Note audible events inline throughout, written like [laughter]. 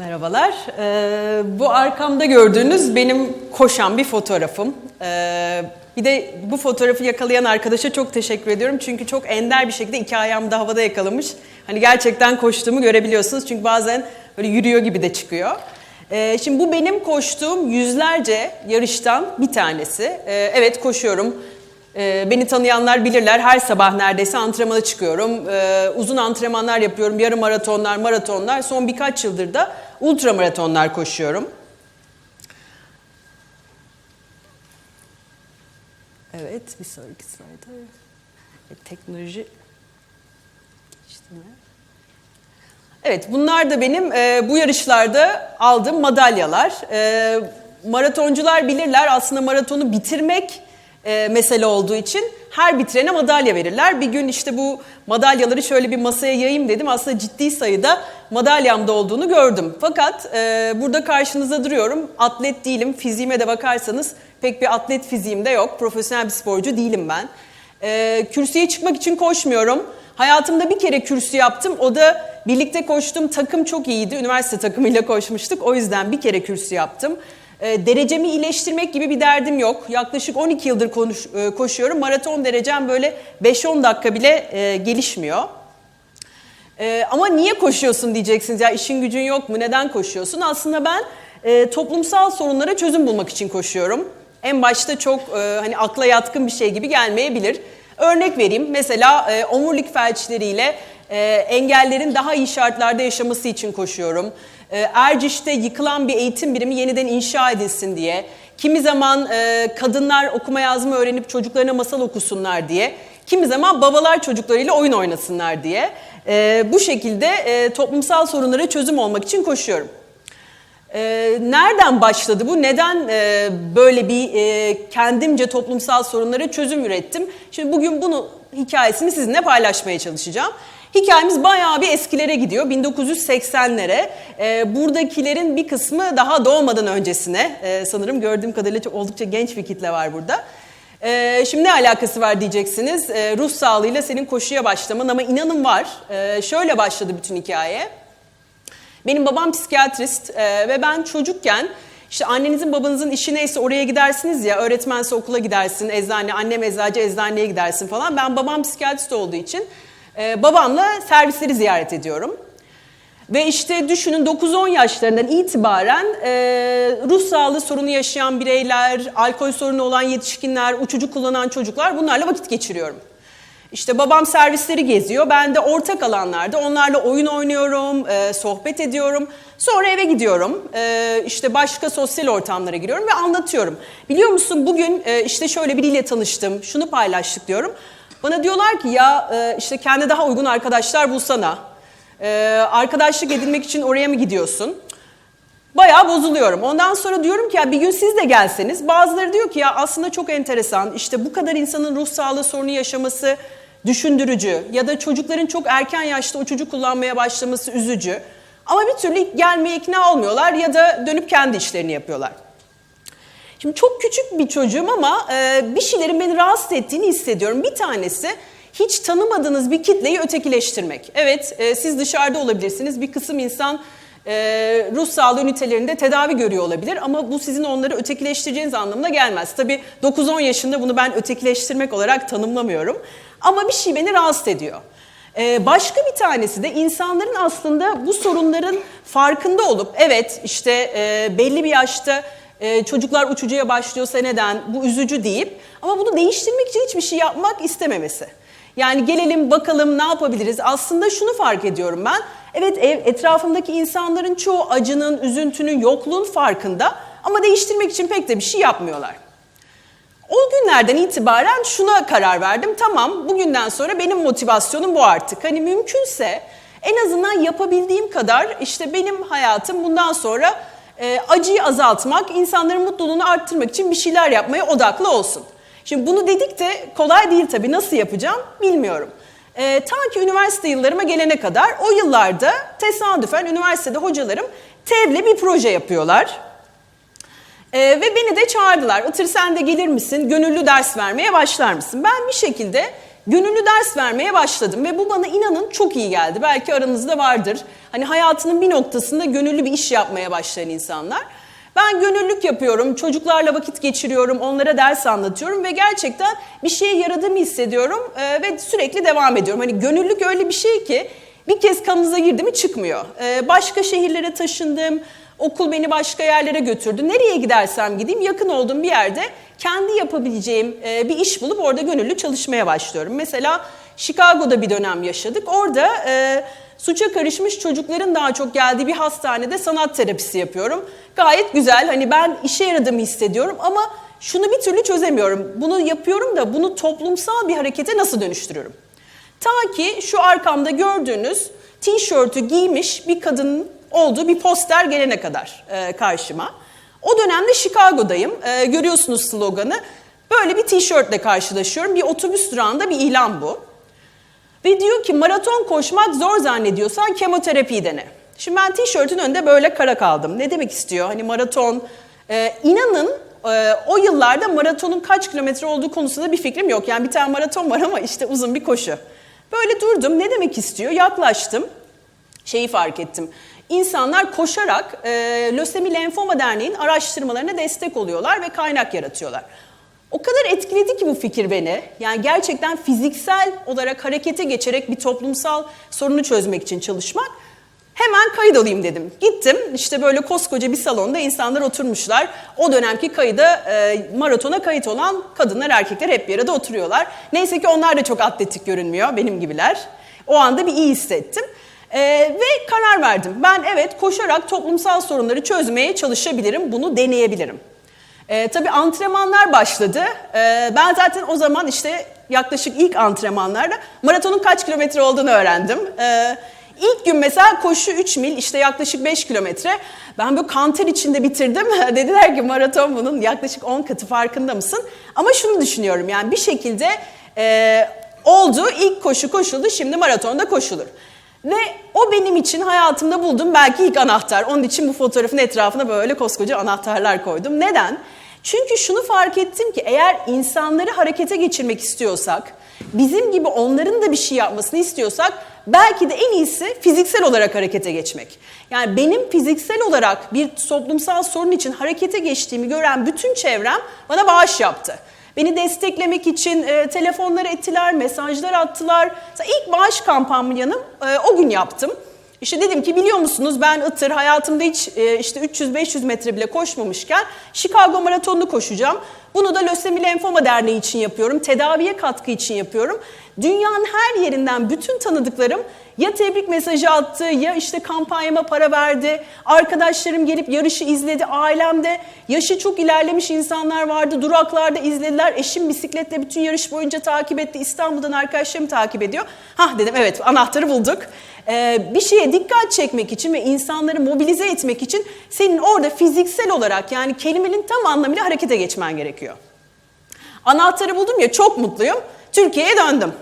Merhabalar. Ee, bu arkamda gördüğünüz benim koşan bir fotoğrafım. Ee, bir de bu fotoğrafı yakalayan arkadaşa çok teşekkür ediyorum. Çünkü çok ender bir şekilde iki ayağımı da havada yakalamış. Hani gerçekten koştuğumu görebiliyorsunuz. Çünkü bazen böyle yürüyor gibi de çıkıyor. Ee, şimdi bu benim koştuğum yüzlerce yarıştan bir tanesi. Ee, evet koşuyorum. Ee, beni tanıyanlar bilirler her sabah neredeyse antrenmana çıkıyorum. Ee, uzun antrenmanlar yapıyorum. Yarım maratonlar, maratonlar. Son birkaç yıldır da ultra maratonlar koşuyorum. Evet, bir sonraki slayda. Evet, teknoloji geçti mi? Evet, bunlar da benim e, bu yarışlarda aldığım madalyalar. E, maratoncular bilirler aslında maratonu bitirmek e, mesele olduğu için her bitirene madalya verirler. Bir gün işte bu madalyaları şöyle bir masaya yayayım dedim. Aslında ciddi sayıda madalyamda olduğunu gördüm. Fakat e, burada karşınızda duruyorum. Atlet değilim. Fiziğime de bakarsanız pek bir atlet fiziğim de yok. Profesyonel bir sporcu değilim ben. E, kürsüye çıkmak için koşmuyorum. Hayatımda bir kere kürsü yaptım. O da birlikte koştuğum takım çok iyiydi. Üniversite takımıyla koşmuştuk. O yüzden bir kere kürsü yaptım. E, derecemi iyileştirmek gibi bir derdim yok. Yaklaşık 12 yıldır konuş, e, koşuyorum. Maraton derecem böyle 5-10 dakika bile e, gelişmiyor. E, ama niye koşuyorsun diyeceksiniz. Ya işin gücün yok mu? Neden koşuyorsun? Aslında ben e, toplumsal sorunlara çözüm bulmak için koşuyorum. En başta çok hani akla yatkın bir şey gibi gelmeyebilir. Örnek vereyim. Mesela e, omurilik felçleriyle engellerin daha iyi şartlarda yaşaması için koşuyorum. E, Erciş'te yıkılan bir eğitim birimi yeniden inşa edilsin diye. Kimi zaman e, kadınlar okuma yazma öğrenip çocuklarına masal okusunlar diye. Kimi zaman babalar çocuklarıyla oyun oynasınlar diye. E, bu şekilde e, toplumsal sorunlara çözüm olmak için koşuyorum. Ee, nereden başladı bu? Neden e, böyle bir kendimce toplumsal sorunlara çözüm ürettim? Şimdi bugün bunu hikayesini sizinle paylaşmaya çalışacağım. Hikayemiz bayağı bir eskilere gidiyor. 1980'lere. Ee, buradakilerin bir kısmı daha doğmadan öncesine. Ee, sanırım gördüğüm kadarıyla çok oldukça genç bir kitle var burada. Ee, şimdi ne alakası var diyeceksiniz. Ee, ruh sağlığıyla senin koşuya başlaman ama inanın var. Ee, şöyle başladı bütün hikaye. Benim babam psikiyatrist e, ve ben çocukken işte annenizin babanızın işi neyse oraya gidersiniz ya öğretmense okula gidersin, eczane, annem eczacı eczaneye gidersin falan. Ben babam psikiyatrist olduğu için e, babamla servisleri ziyaret ediyorum. Ve işte düşünün 9-10 yaşlarından itibaren e, ruh sağlığı sorunu yaşayan bireyler, alkol sorunu olan yetişkinler, uçucu kullanan çocuklar bunlarla vakit geçiriyorum. İşte babam servisleri geziyor. Ben de ortak alanlarda onlarla oyun oynuyorum, e, sohbet ediyorum. Sonra eve gidiyorum. E, işte başka sosyal ortamlara giriyorum ve anlatıyorum. Biliyor musun bugün e, işte şöyle biriyle tanıştım, şunu paylaştık diyorum. Bana diyorlar ki ya e, işte kendi daha uygun arkadaşlar bulsana. E, arkadaşlık edinmek için oraya mı gidiyorsun? Bayağı bozuluyorum. Ondan sonra diyorum ki ya bir gün siz de gelseniz. Bazıları diyor ki ya aslında çok enteresan. İşte bu kadar insanın ruh sağlığı sorunu yaşaması düşündürücü ya da çocukların çok erken yaşta uçucu kullanmaya başlaması üzücü. Ama bir türlü gelmeye ikna olmuyorlar ya da dönüp kendi işlerini yapıyorlar. Şimdi çok küçük bir çocuğum ama e, bir şeylerin beni rahatsız ettiğini hissediyorum. Bir tanesi hiç tanımadığınız bir kitleyi ötekileştirmek. Evet e, siz dışarıda olabilirsiniz. Bir kısım insan e, ruh sağlığı ünitelerinde tedavi görüyor olabilir ama bu sizin onları ötekileştireceğiniz anlamına gelmez. Tabii 9-10 yaşında bunu ben ötekileştirmek olarak tanımlamıyorum. Ama bir şey beni rahatsız ediyor. Ee, başka bir tanesi de insanların aslında bu sorunların farkında olup evet işte e, belli bir yaşta e, çocuklar uçucuya başlıyorsa neden bu üzücü deyip ama bunu değiştirmek için hiçbir şey yapmak istememesi. Yani gelelim bakalım ne yapabiliriz? Aslında şunu fark ediyorum ben. Evet ev, etrafımdaki insanların çoğu acının, üzüntünün, yokluğun farkında ama değiştirmek için pek de bir şey yapmıyorlar. O günlerden itibaren şuna karar verdim. Tamam bugünden sonra benim motivasyonum bu artık. Hani mümkünse en azından yapabildiğim kadar işte benim hayatım bundan sonra e, acıyı azaltmak, insanların mutluluğunu arttırmak için bir şeyler yapmaya odaklı olsun. Şimdi bunu dedik de kolay değil tabii. Nasıl yapacağım bilmiyorum. E, ta ki üniversite yıllarıma gelene kadar o yıllarda tesadüfen üniversitede hocalarım TEV'le bir proje yapıyorlar. Ee, ve beni de çağırdılar. Itır sen de gelir misin? Gönüllü ders vermeye başlar mısın? Ben bir şekilde gönüllü ders vermeye başladım ve bu bana inanın çok iyi geldi. Belki aranızda vardır. Hani hayatının bir noktasında gönüllü bir iş yapmaya başlayan insanlar. Ben gönüllülük yapıyorum, çocuklarla vakit geçiriyorum, onlara ders anlatıyorum ve gerçekten bir şeye yaradığımı hissediyorum e, ve sürekli devam ediyorum. Hani gönüllülük öyle bir şey ki bir kez kanınıza girdi mi çıkmıyor. E, başka şehirlere taşındım, okul beni başka yerlere götürdü. Nereye gidersem gideyim yakın olduğum bir yerde kendi yapabileceğim e, bir iş bulup orada gönüllü çalışmaya başlıyorum. Mesela Chicago'da bir dönem yaşadık. Orada e, suça karışmış çocukların daha çok geldiği bir hastanede sanat terapisi yapıyorum. Gayet güzel. Hani ben işe yaradığımı hissediyorum ama şunu bir türlü çözemiyorum. Bunu yapıyorum da bunu toplumsal bir harekete nasıl dönüştürüyorum? Ta ki şu arkamda gördüğünüz tişörtü giymiş bir kadının olduğu bir poster gelene kadar e, karşıma. O dönemde Chicago'dayım. E, görüyorsunuz sloganı. Böyle bir tişörtle karşılaşıyorum. Bir otobüs durağında bir ilan bu. Ve diyor ki maraton koşmak zor zannediyorsan kemoterapi dene. Şimdi ben tişörtün önünde böyle kara kaldım. Ne demek istiyor? Hani maraton, e, inanın e, o yıllarda maratonun kaç kilometre olduğu konusunda bir fikrim yok. Yani bir tane maraton var ama işte uzun bir koşu. Böyle durdum. Ne demek istiyor? Yaklaştım. Şeyi fark ettim. İnsanlar koşarak e, Lösemi Lenfoma Derneği'nin araştırmalarına destek oluyorlar ve kaynak yaratıyorlar. O kadar etkiledi ki bu fikir beni. Yani gerçekten fiziksel olarak harekete geçerek bir toplumsal sorunu çözmek için çalışmak. Hemen kayıt alayım dedim. Gittim işte böyle koskoca bir salonda insanlar oturmuşlar. O dönemki kayıda e, maratona kayıt olan kadınlar erkekler hep bir arada oturuyorlar. Neyse ki onlar da çok atletik görünmüyor benim gibiler. O anda bir iyi hissettim. E, ve karar verdim. Ben evet koşarak toplumsal sorunları çözmeye çalışabilirim. Bunu deneyebilirim. E, tabii antrenmanlar başladı. E, ben zaten o zaman işte yaklaşık ilk antrenmanlarda maratonun kaç kilometre olduğunu öğrendim. E, ilk gün mesela koşu 3 mil işte yaklaşık 5 kilometre. Ben böyle kanter içinde bitirdim. [laughs] Dediler ki maraton bunun yaklaşık 10 katı farkında mısın? Ama şunu düşünüyorum yani bir şekilde e, oldu ilk koşu koşuldu şimdi maratonda koşulur. Ve o benim için hayatımda buldum belki ilk anahtar. Onun için bu fotoğrafın etrafına böyle koskoca anahtarlar koydum. Neden? Çünkü şunu fark ettim ki eğer insanları harekete geçirmek istiyorsak, bizim gibi onların da bir şey yapmasını istiyorsak belki de en iyisi fiziksel olarak harekete geçmek. Yani benim fiziksel olarak bir toplumsal sorun için harekete geçtiğimi gören bütün çevrem bana bağış yaptı. Beni desteklemek için e, telefonlar ettiler, mesajlar attılar. Mesela ilk bağış kampanyamı e, o gün yaptım. İşte dedim ki biliyor musunuz ben ıtır hayatımda hiç e, işte 300-500 metre bile koşmamışken Chicago maratonunu koşacağım. Bunu da Lösemi Lenfoma Derneği için yapıyorum. Tedaviye katkı için yapıyorum. Dünyanın her yerinden bütün tanıdıklarım ya tebrik mesajı attı ya işte kampanyama para verdi. Arkadaşlarım gelip yarışı izledi. Ailemde yaşı çok ilerlemiş insanlar vardı. Duraklarda izlediler. Eşim bisikletle bütün yarış boyunca takip etti. İstanbul'dan arkadaşlarım takip ediyor. Hah dedim evet anahtarı bulduk. Ee, bir şeye dikkat çekmek için ve insanları mobilize etmek için senin orada fiziksel olarak yani kelimenin tam anlamıyla harekete geçmen gerekiyor. Anahtarı buldum ya çok mutluyum. Türkiye'ye döndüm.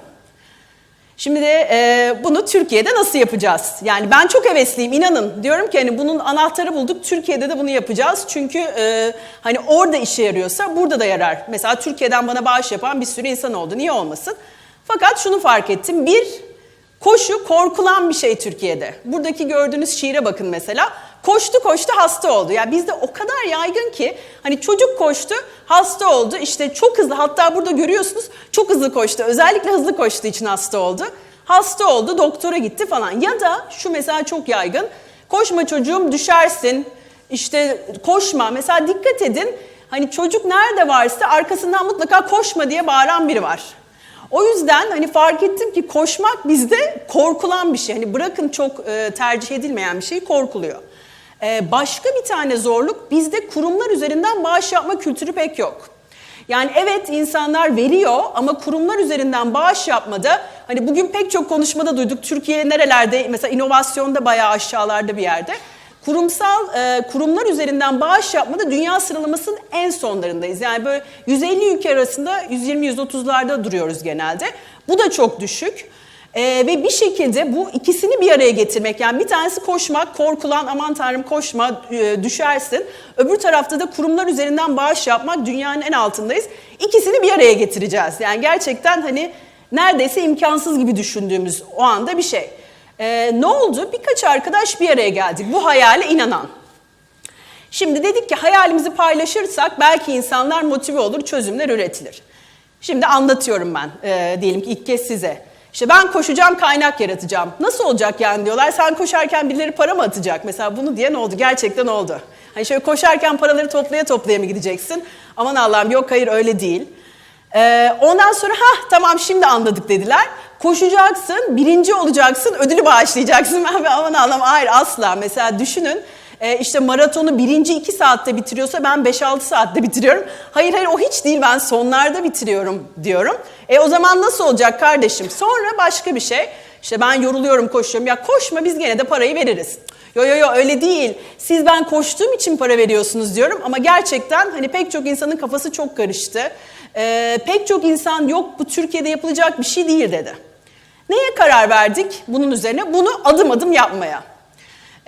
Şimdi de e, bunu Türkiye'de nasıl yapacağız? Yani ben çok hevesliyim inanın. Diyorum ki hani bunun anahtarı bulduk Türkiye'de de bunu yapacağız. Çünkü e, hani orada işe yarıyorsa burada da yarar. Mesela Türkiye'den bana bağış yapan bir sürü insan oldu. Niye olmasın? Fakat şunu fark ettim. Bir, koşu korkulan bir şey Türkiye'de. Buradaki gördüğünüz şiire bakın mesela. Koştu koştu hasta oldu. Ya yani bizde o kadar yaygın ki hani çocuk koştu hasta oldu. İşte çok hızlı hatta burada görüyorsunuz çok hızlı koştu. Özellikle hızlı koştuğu için hasta oldu. Hasta oldu doktora gitti falan. Ya da şu mesela çok yaygın. Koşma çocuğum düşersin. İşte koşma. Mesela dikkat edin. Hani çocuk nerede varsa arkasından mutlaka koşma diye bağıran biri var. O yüzden hani fark ettim ki koşmak bizde korkulan bir şey. Hani bırakın çok e, tercih edilmeyen bir şey korkuluyor. Ee, başka bir tane zorluk bizde kurumlar üzerinden bağış yapma kültürü pek yok. Yani evet insanlar veriyor ama kurumlar üzerinden bağış yapmada hani bugün pek çok konuşmada duyduk Türkiye nerelerde mesela inovasyonda bayağı aşağılarda bir yerde. Kurumsal e, kurumlar üzerinden bağış yapmada dünya sıralamasının en sonlarındayız. Yani böyle 150 ülke arasında 120-130'larda duruyoruz genelde. Bu da çok düşük. Ee, ve bir şekilde bu ikisini bir araya getirmek yani bir tanesi koşmak, korkulan aman tanrım koşma e, düşersin. Öbür tarafta da kurumlar üzerinden bağış yapmak dünyanın en altındayız. İkisini bir araya getireceğiz. Yani gerçekten hani neredeyse imkansız gibi düşündüğümüz o anda bir şey. Ee, ne oldu? Birkaç arkadaş bir araya geldik bu hayale inanan. Şimdi dedik ki hayalimizi paylaşırsak belki insanlar motive olur, çözümler üretilir. Şimdi anlatıyorum ben e, diyelim ki ilk kez size. İşte ben koşacağım, kaynak yaratacağım. Nasıl olacak yani diyorlar. Sen koşarken birileri para mı atacak? Mesela bunu diyen oldu. Gerçekten oldu. Hani şöyle koşarken paraları toplaya toplaya mı gideceksin? Aman Allah'ım yok hayır öyle değil. Ee, ondan sonra ha tamam şimdi anladık dediler. Koşacaksın, birinci olacaksın, ödülü bağışlayacaksın. [laughs] Ben de aman Allah'ım hayır asla. Mesela düşünün e, işte maratonu birinci iki saatte bitiriyorsa ben 5-6 saatte bitiriyorum. Hayır hayır o hiç değil ben sonlarda bitiriyorum diyorum. E o zaman nasıl olacak kardeşim? Sonra başka bir şey. İşte ben yoruluyorum koşuyorum. Ya koşma biz gene de parayı veririz. Yo yo yo öyle değil. Siz ben koştuğum için para veriyorsunuz diyorum ama gerçekten hani pek çok insanın kafası çok karıştı. Ee, pek çok insan yok bu Türkiye'de yapılacak bir şey değil dedi. Neye karar verdik bunun üzerine? Bunu adım adım yapmaya.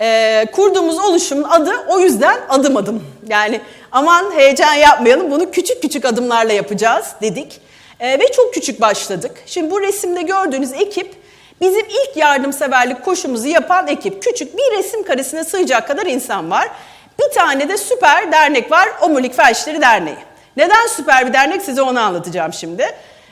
Ee, kurduğumuz oluşumun adı o yüzden adım adım. Yani aman heyecan yapmayalım bunu küçük küçük adımlarla yapacağız dedik. Ee, ve çok küçük başladık. Şimdi bu resimde gördüğünüz ekip bizim ilk yardımseverlik koşumuzu yapan ekip. Küçük bir resim karesine sığacak kadar insan var. Bir tane de süper dernek var Omurilik Felçleri Derneği. Neden süper bir dernek size onu anlatacağım şimdi.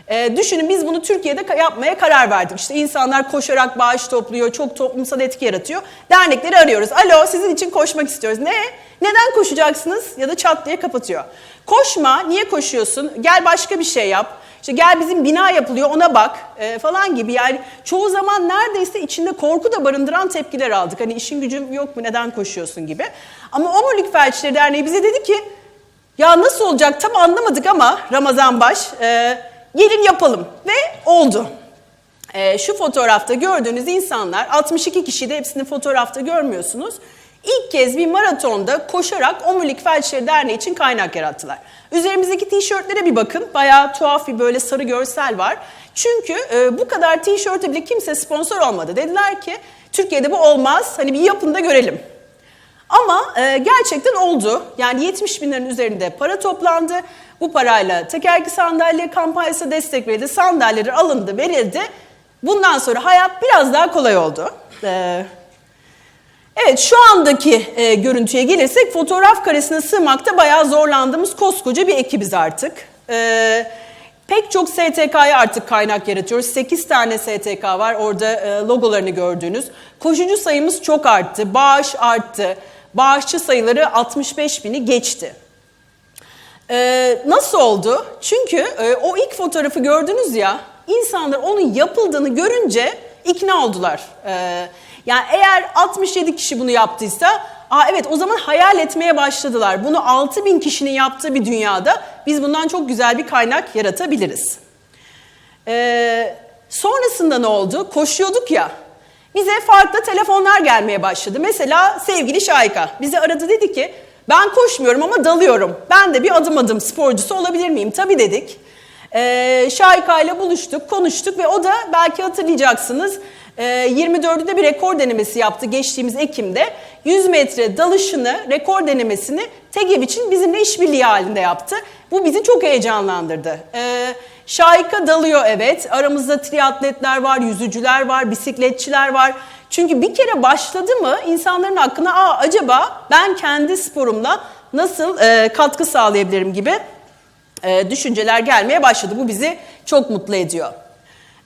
Ee, düşünün biz bunu Türkiye'de yapmaya karar verdik. İşte insanlar koşarak bağış topluyor, çok toplumsal etki yaratıyor. Dernekleri arıyoruz. Alo sizin için koşmak istiyoruz. Ne? Neden koşacaksınız? Ya da çat diye kapatıyor. Koşma, niye koşuyorsun? Gel başka bir şey yap. İşte gel bizim bina yapılıyor ona bak e, falan gibi. Yani çoğu zaman neredeyse içinde korku da barındıran tepkiler aldık. Hani işin gücüm yok mu neden koşuyorsun gibi. Ama Omurilik Felçleri Derneği bize dedi ki ya nasıl olacak tam anlamadık ama Ramazan baş e, gelin yapalım ve oldu. E, şu fotoğrafta gördüğünüz insanlar 62 kişi de hepsini fotoğrafta görmüyorsunuz. İlk kez bir maratonda koşarak Omurilik Felçleri Derneği için kaynak yarattılar. Üzerimizdeki tişörtlere bir bakın. Bayağı tuhaf bir böyle sarı görsel var. Çünkü e, bu kadar tişörte bile kimse sponsor olmadı. Dediler ki Türkiye'de bu olmaz. Hani bir yapın da görelim. Ama e, gerçekten oldu. Yani 70 bin liranın üzerinde para toplandı. Bu parayla tekerlekli sandalye kampanyası destek verildi. Sandalyeler alındı, verildi. Bundan sonra hayat biraz daha kolay oldu. Ee, evet şu andaki e, görüntüye gelirsek fotoğraf karesine sığmakta bayağı zorlandığımız koskoca bir ekibiz artık. Ee, pek çok STK'ya artık kaynak yaratıyoruz. 8 tane STK var orada e, logolarını gördüğünüz. Koşucu sayımız çok arttı, bağış arttı. Bağışçı sayıları 65 bini geçti. Ee, nasıl oldu? Çünkü e, o ilk fotoğrafı gördünüz ya, insanlar onun yapıldığını görünce ikna oldular. Ee, yani eğer 67 kişi bunu yaptıysa, aa evet o zaman hayal etmeye başladılar. Bunu 6 bin kişinin yaptığı bir dünyada biz bundan çok güzel bir kaynak yaratabiliriz. Ee, sonrasında ne oldu? Koşuyorduk ya, bize farklı telefonlar gelmeye başladı. Mesela sevgili Şayka bizi aradı dedi ki ben koşmuyorum ama dalıyorum. Ben de bir adım adım sporcusu olabilir miyim? Tabii dedik. Ee, Şayka ile buluştuk, konuştuk ve o da belki hatırlayacaksınız 24'ünde bir rekor denemesi yaptı geçtiğimiz Ekim'de. 100 metre dalışını, rekor denemesini TEGEV için bizimle işbirliği halinde yaptı. Bu bizi çok heyecanlandırdı. Ee, Şahika dalıyor evet. Aramızda triatletler var, yüzücüler var, bisikletçiler var. Çünkü bir kere başladı mı insanların aklına Aa, acaba ben kendi sporumla nasıl e, katkı sağlayabilirim gibi e, düşünceler gelmeye başladı. Bu bizi çok mutlu ediyor.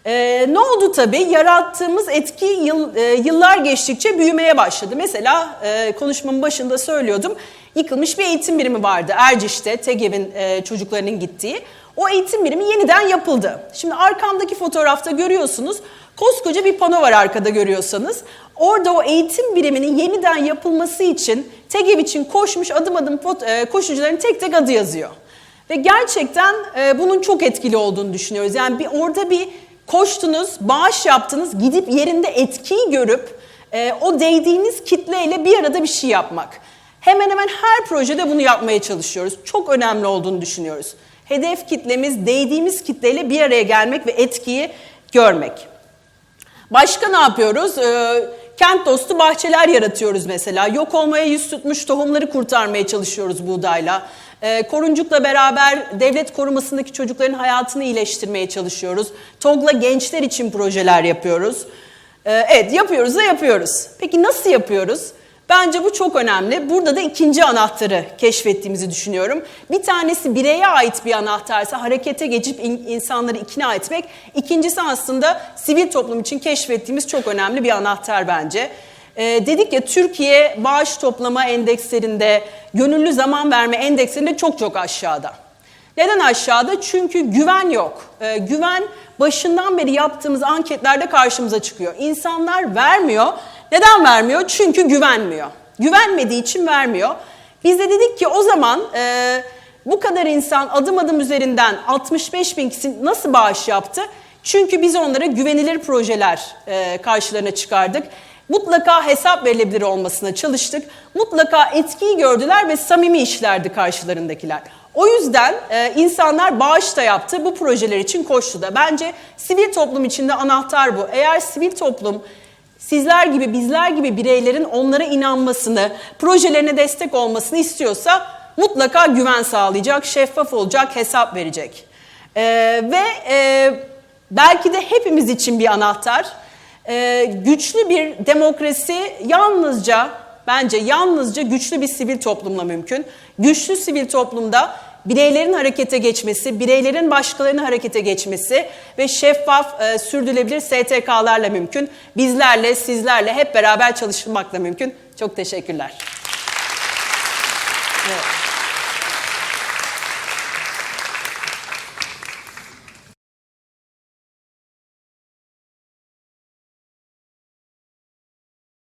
Ee, ne oldu tabii? Yarattığımız etki yıl, e, yıllar geçtikçe büyümeye başladı. Mesela e, konuşmamın başında söylüyordum. Yıkılmış bir eğitim birimi vardı Erciş'te, TEGEV'in e, çocuklarının gittiği. O eğitim birimi yeniden yapıldı. Şimdi arkamdaki fotoğrafta görüyorsunuz. Koskoca bir pano var arkada görüyorsanız. Orada o eğitim biriminin yeniden yapılması için TEGEV için koşmuş adım adım e, koşucuların tek tek adı yazıyor. Ve gerçekten e, bunun çok etkili olduğunu düşünüyoruz. Yani bir orada bir koştunuz, bağış yaptınız, gidip yerinde etkiyi görüp e, o değdiğiniz kitleyle bir arada bir şey yapmak. Hemen hemen her projede bunu yapmaya çalışıyoruz. Çok önemli olduğunu düşünüyoruz. Hedef kitlemiz, değdiğimiz kitleyle bir araya gelmek ve etkiyi görmek. Başka ne yapıyoruz? Ee, kent dostu bahçeler yaratıyoruz mesela. Yok olmaya yüz tutmuş tohumları kurtarmaya çalışıyoruz buğdayla. E, Koruncuk'la beraber devlet korumasındaki çocukların hayatını iyileştirmeye çalışıyoruz. TOG'la gençler için projeler yapıyoruz. E, evet yapıyoruz da yapıyoruz. Peki nasıl yapıyoruz? Bence bu çok önemli. Burada da ikinci anahtarı keşfettiğimizi düşünüyorum. Bir tanesi bireye ait bir anahtarsa harekete geçip in- insanları ikna etmek. İkincisi aslında sivil toplum için keşfettiğimiz çok önemli bir anahtar bence. Ee, dedik ya Türkiye bağış toplama endekslerinde, gönüllü zaman verme endekslerinde çok çok aşağıda. Neden aşağıda? Çünkü güven yok. Ee, güven başından beri yaptığımız anketlerde karşımıza çıkıyor. İnsanlar vermiyor. Neden vermiyor? Çünkü güvenmiyor. Güvenmediği için vermiyor. Biz de dedik ki o zaman e, bu kadar insan adım adım üzerinden 65 bin kişi nasıl bağış yaptı? Çünkü biz onlara güvenilir projeler e, karşılarına çıkardık. Mutlaka hesap verilebilir olmasına çalıştık. Mutlaka etkiyi gördüler ve samimi işlerdi karşılarındakiler. O yüzden e, insanlar bağış da yaptı, bu projeler için koştu da. Bence sivil toplum içinde anahtar bu. Eğer sivil toplum sizler gibi, bizler gibi bireylerin onlara inanmasını, projelerine destek olmasını istiyorsa mutlaka güven sağlayacak, şeffaf olacak, hesap verecek. E, ve e, belki de hepimiz için bir anahtar. E, güçlü bir demokrasi yalnızca bence yalnızca güçlü bir sivil toplumla mümkün. Güçlü sivil toplumda bireylerin harekete geçmesi, bireylerin başkalarının harekete geçmesi ve şeffaf, e, sürdürülebilir STK'larla mümkün. Bizlerle, sizlerle hep beraber çalışmakla mümkün. Çok teşekkürler.